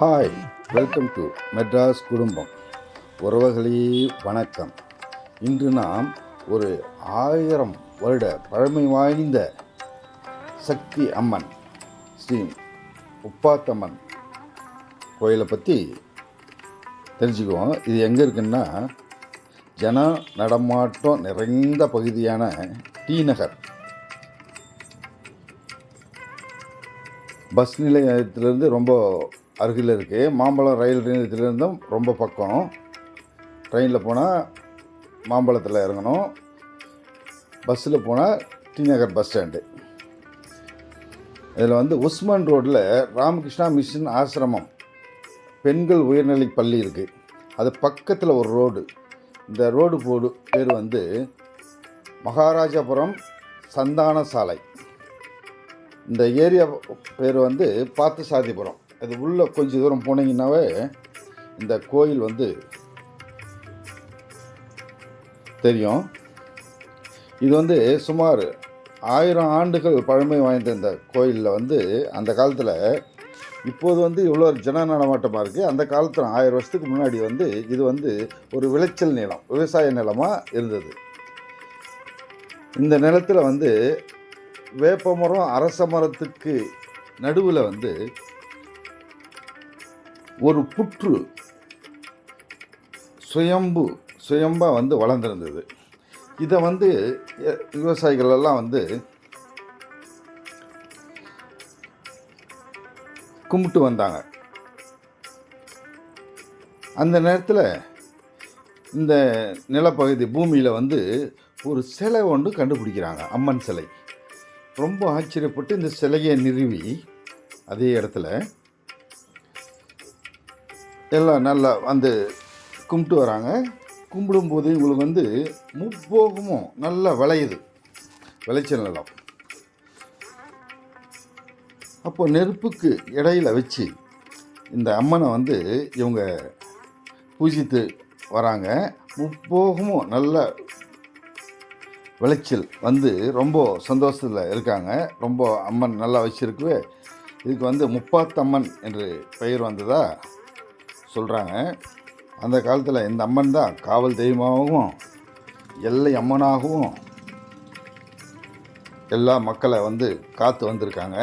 Hi welcome to Madras குடும்பம் உறவுகளே வணக்கம். இன்று நாம் ஒரு ஆயிரம் வருட பழமை வாய்ந்த சக்தி அம்மன் ஸ்ரீ உப்பாத்தம்மன் கோயிலை பற்றி தெரிஞ்சுக்குவோம். இது எங்கே இருக்குன்னா ஜன நடமாட்டம் நிறைந்த பகுதியான டி நகர். பஸ் நிலையத்திலேருந்து ரொம்ப அருகில் இருக்குது மாம்பழம் ரயில் நிலையத்திலேருந்தும் ரொம்ப பக்கம். ட்ரெயினில் போனால் மாம்பழத்தில் இறங்கணும். பஸ்ஸில் போனால் டி நகர் பஸ் ஸ்டாண்டு. இதில் வந்து உஸ்மான் ரோட்டில் ராமகிருஷ்ணா மிஷன் ஆசிரமம். பெண்கள் உயர்நிலை பள்ளி இருக்குது அது பக்கத்தில் ஒரு ரோடு. இந்த ரோடு போடு பேர் வந்து மகாராஜாபுரம் சந்தான சாலை. இந்த ஏரியா பேர் வந்து பார்த்தசாதிபுரம் அது உள்ளே கொஞ்சம் தூரம் போனீங்கன்னாவே இந்த கோயில் வந்து தெரியும். இது வந்து சுமார் ஆயிரம் ஆண்டுகள் பழமை வாய்ந்த இந்த கோயிலில் வந்து அந்த காலத்தில் இப்போது வந்து இவ்வளோ ஜன நடமாட்டமாக இருக்குது அந்த காலத்தில் ஆயிரம் வருஷத்துக்கு முன்னாடி வந்து இது வந்து ஒரு விளைச்சல் நிலம் விவசாய நிலமாக இருந்தது. இந்த நிலத்தில் வந்து வேப்ப மரம் அரச மரத்துக்கு நடுவில் வந்து ஒரு புற்று சுயம்பு சுயம்பாக வந்து வளர்ந்துருந்தது. இதை வந்து விவசாயிகள் எல்லாம் வந்து கும்பிட்டு வந்தாங்க. அந்த நேரத்தில் இந்த நிலப்பகுதி பூமியில் வந்து ஒரு சிலை ஒன்று கண்டுபிடிக்கிறாங்க அம்மன் சிலை. ரொம்ப ஆச்சரியப்பட்டு இந்த சிலையை நிறுவி அதே இடத்துல எல்லாம் நல்லா வந்து கும்பிட்டு வராங்க. கும்பிடும்போது இவங்களுக்கு வந்து முப்போகமும் நல்லா விளையுது. விளைச்சல் நிலம் அப்போ நெருப்புக்கு இடையில் வச்சு இந்த அம்மனை வந்து இவங்க பூஜித்து வராங்க. முப்போகமும் நல்ல விளைச்சல் வந்து ரொம்ப சந்தோஷத்தில் இருக்காங்க. ரொம்ப அம்மன் நல்லா வச்சுருக்குவே. இதுக்கு வந்து முப்பாத்தம்மன் என்று பெயர் வந்ததா சொல்கிறாங்க அந்த காலத்தில் இந்த அம்மன் தான் காவல் தெய்வமாகவும் எல்லை அம்மனாகவும் எல்லா மக்களை வந்து காத்து வந்திருக்காங்க.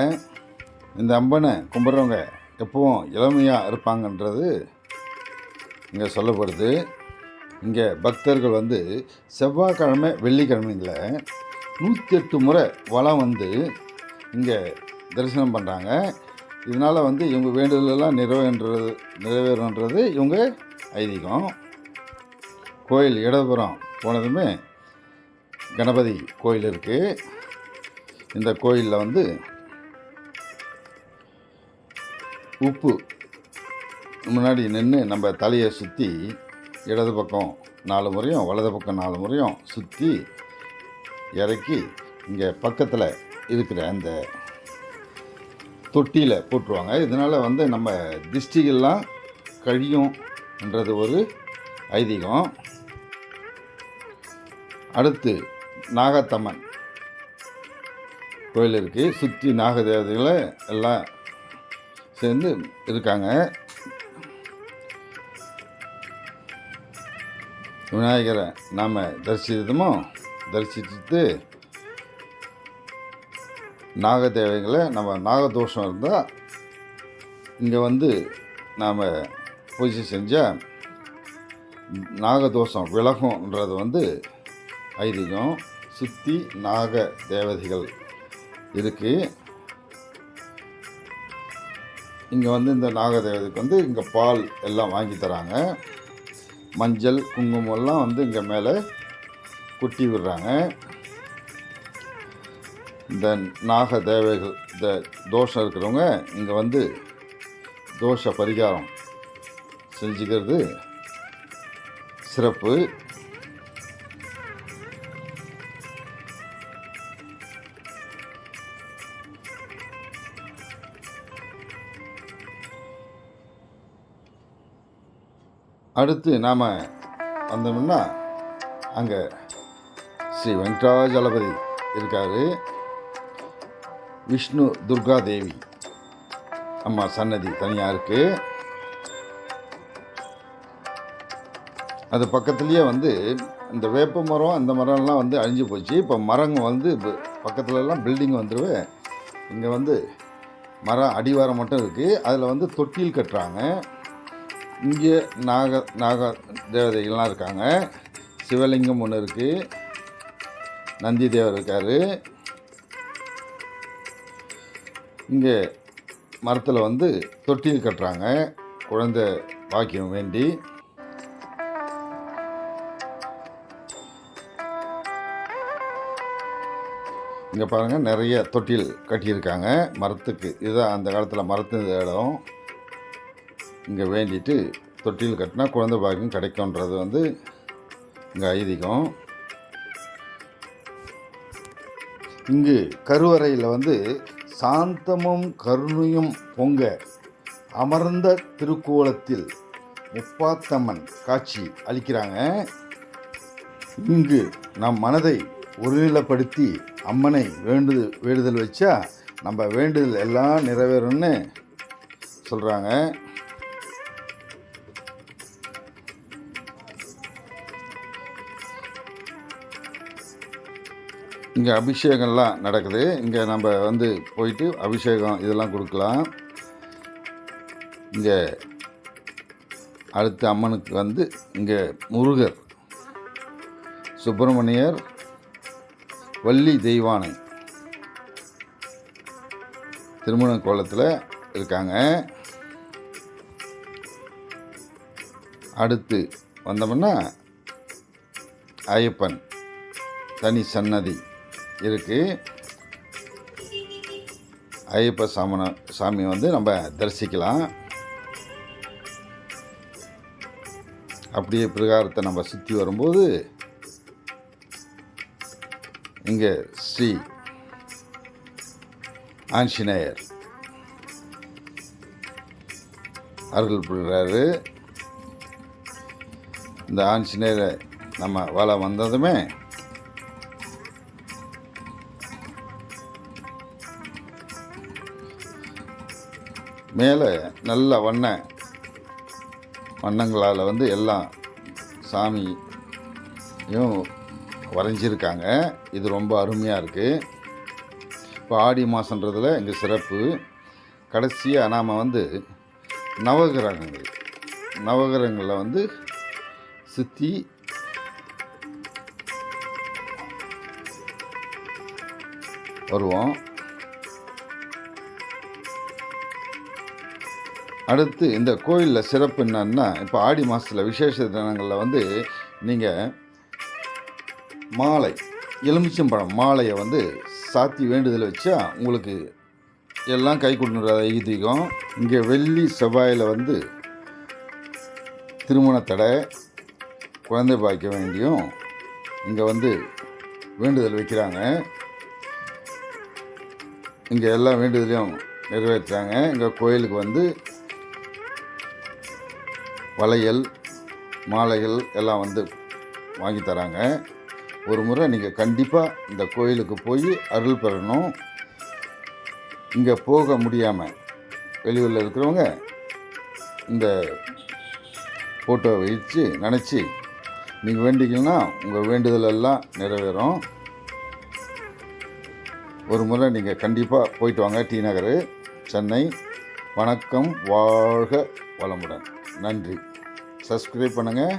இந்த அம்மனை கும்பிட்றவங்க எப்பவும் இளமையாக இருப்பாங்கன்றது இங்கே சொல்லப்படுது. இங்கே பக்தர்கள் வந்து செவ்வாய்க்கிழமை வெள்ளிக்கிழமைங்கள நூற்றி எட்டு முறை வளம் வந்து இங்கே தரிசனம் பண்ணுறாங்க இதனால் வந்து இவங்க வேண்டுதலெல்லாம் நிறைவேன்றது நிறைவேறுன்றது இவங்க ஐதீகம். கோயில் இடதுபுறம் போனதுமே கணபதி கோயில் இருக்குது இந்த கோயிலில் வந்து உப்பு முன்னாடி நின்று நம்ம தலையை சுற்றி இடது பக்கம் நாலு முறையும் வலது பக்கம் நாலு முறையும் சுற்றி இறக்கி இங்கே பக்கத்தில் இருக்கிற அந்த தொட்டியில் போட்டுருவாங்க. இதனால் வந்து நம்ம திஷ்டிகள்லாம் கழியும்ன்றது ஒரு ஐதீகம். அடுத்து நாகத்தம்மன் கோயில் இருக்குது சுற்றி நாகதேவதைகளை எல்லாம் சேர்ந்து இருக்காங்க. விநாயகரை நாம் தரிசித்தமோ தரிசிச்சுட்டு நாகதேவைங்களை நம்ம நாகதோஷம் இருந்தால் இங்கே வந்து நாம் பூஜை செஞ்சால் நாகதோஷம் விலகும்ன்றது வந்து ஐதீகம். சுற்றி நாக தேவதைகள் இருக்குது இங்கே வந்து இந்த நாகதேவதைக்கு வந்து இங்கே பால் எல்லாம் வாங்கி தராங்க. மஞ்சள் குங்குமம் எல்லாம் வந்து இங்கே மேலே கொட்டி விடுறாங்க. இந்த நாக தேவைகள் இந்த தோஷம் இருக்கிறவங்க இங்கே வந்து தோஷ பரிகாரம் செஞ்சுக்கிறது சிறப்பு. அடுத்து நாம் வந்தோம்னா அங்கே ஸ்ரீ வெங்கடாஜலபதி இருக்கார். விஷ்ணு துர்காதேவி அம்மா சன்னதி தனியாக இருக்குது அது பக்கத்துலேயே வந்து இந்த வேப்ப மரம் அந்த மரம்லாம் வந்து அழிஞ்சு போச்சு. இப்போ மரங்கள் வந்து பக்கத்துலலாம் பில்டிங் வந்துடுவேன் இங்கே வந்து மரம் அடிவாரம் மட்டும் இருக்குது அதில் வந்து தொட்டில் கட்டுறாங்க. இங்கே நாக நாக தேவதைகள்லாம் இருக்காங்க. சிவலிங்கம் ஒன்று இருக்குது நந்தி தேவர் இருக்கார். இங்கே மரத்தில் வந்து தொட்டியில் கட்டுறாங்க. குழந்தை பாக்கியம் வேண்டி. இங்கே பாருங்கள் நிறைய தொட்டில் கட்டியிருக்காங்க. மரத்துக்கு இதுதான் அந்த காலத்தில் மரத்து இடம். இங்கே வேண்டிட்டு தொட்டில் கட்டினா குழந்தை பாக்கியம் கிடைக்கும்ன்றது வந்து இங்கே ஐதீகம். இங்கு கருவறையில் வந்து சாந்தமும் கருணையும் பொங்க அமர்ந்த திருக்கோலத்தில் முப்பாத்தம்மன் காட்சி அளிக்கிறாங்க. இங்கு நம் மனதை ஒருநிலைப்படுத்தி அம்மனை வேண்டு வேண்டுதல் வச்சா நம்ம வேண்டுதல் எல்லாம் நிறைவேறும்னு சொல்கிறாங்க இங்கே அபிஷேகம்லாம் நடக்குது. இங்கே நம்ம வந்து போயிட்டு அபிஷேகம் இதெல்லாம் கொடுக்கலாம். இங்கே அடுத்த அம்மனுக்கு வந்து இங்கே முருகர் சுப்பிரமணியர் வள்ளி தெய்வானை திருமண கோலத்தில் இருக்காங்க. அடுத்து வந்தோம்னா ஐயப்பன் தனி சன்னதி. இருக்குது ஐயப்ப சாமன சாமி வந்து நம்ம தரிசிக்கலாம். அப்படியே பிரகாரத்தை நம்ம சுற்றி வரும்போது இங்கே ஸ்ரீ ஆஞ்சநேயர் அருள் புரிகிறாரு. இந்த ஆஞ்சநேயரை நம்ம வலை வந்ததுமே மேலே நல்ல வண்ண வண்ணங்களால் வந்து எல்லாம் சாமியும் வரைஞ்சிருக்காங்க. இது ரொம்ப அருமையாக இருக்குது இப்போ ஆடி மாதன்றதில் இங்கே சிறப்பு. கடைசியாக நாம் வந்து நவகிரகங்கள். நவகிரகங்களில் வந்து சுற்றி வருவோம். அடுத்து இந்த கோயிலில் சிறப்பு என்னன்னா இப்போ ஆடி மாதத்தில் விசேஷ தினங்களில் வந்து நீங்கள் மாலை எலுமிச்சம்பழம் மாலையை வந்து சாத்தி வேண்டுதல் வச்சா உங்களுக்கு எல்லாம் கை கொடுன்ற ஐதீகம். இங்கே வெள்ளி செவ்வாயில் வந்து திருமண தடை குழந்தை பாய்க்க வேண்டியும் இங்கே வந்து வேண்டுதல் வைக்கிறாங்க. இங்கே எல்லா வேண்டுதலையும் நிறைவேற்றுறாங்க. இங்கே கோயிலுக்கு வந்து வளையல் மாலைகள் எல்லாம் வந்து வாங்கி தராங்க. ஒரு முறை நீங்கள் கண்டிப்பாக இந்த கோயிலுக்கு போய் அருள் பெறணும். இங்கே போக முடியாமல் வெளியூரில் இருக்கிறவங்க இந்த ஃபோட்டோவை வச்சு நினச்சி நீங்கள் வேண்டிங்கன்னா உங்கள் வேண்டுதல் எல்லாம் நிறைவேறும். ஒரு முறை நீங்கள் கண்டிப்பாக போயிட்டு வாங்க டி நகர். சென்னை. வணக்கம். வாழ்க வளமுடன். நன்றி. சப்ஸ்கிரைப் பண்ணுங்கள்